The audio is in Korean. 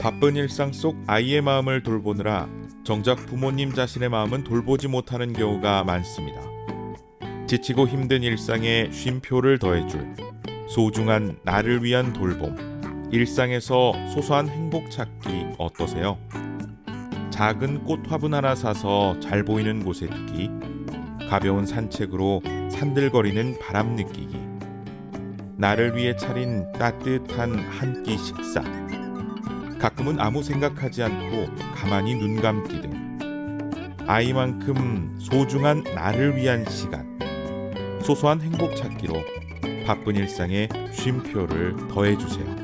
바쁜 일상 속 아이의 마음을 돌보느라 정작 부모님 자신의 마음은 돌보지 못하는 경우가 많습니다. 지치고 힘든 일상에 쉼표를 더해줄 소중한 나를 위한 돌봄. 일상에서 소소한 행복 찾기 어떠세요? 작은 꽃 화분 하나 사서 잘 보이는 곳에 두기. 가벼운 산책으로 산들거리는 바람 느끼기. 나를 위해 차린 따뜻한 한 끼 식사. 가끔은 아무 생각하지 않고 가만히 눈 감기 등 아이만큼 소중한 나를 위한 시간 소소한 행복 찾기로 바쁜 일상에 쉼표를 더해주세요.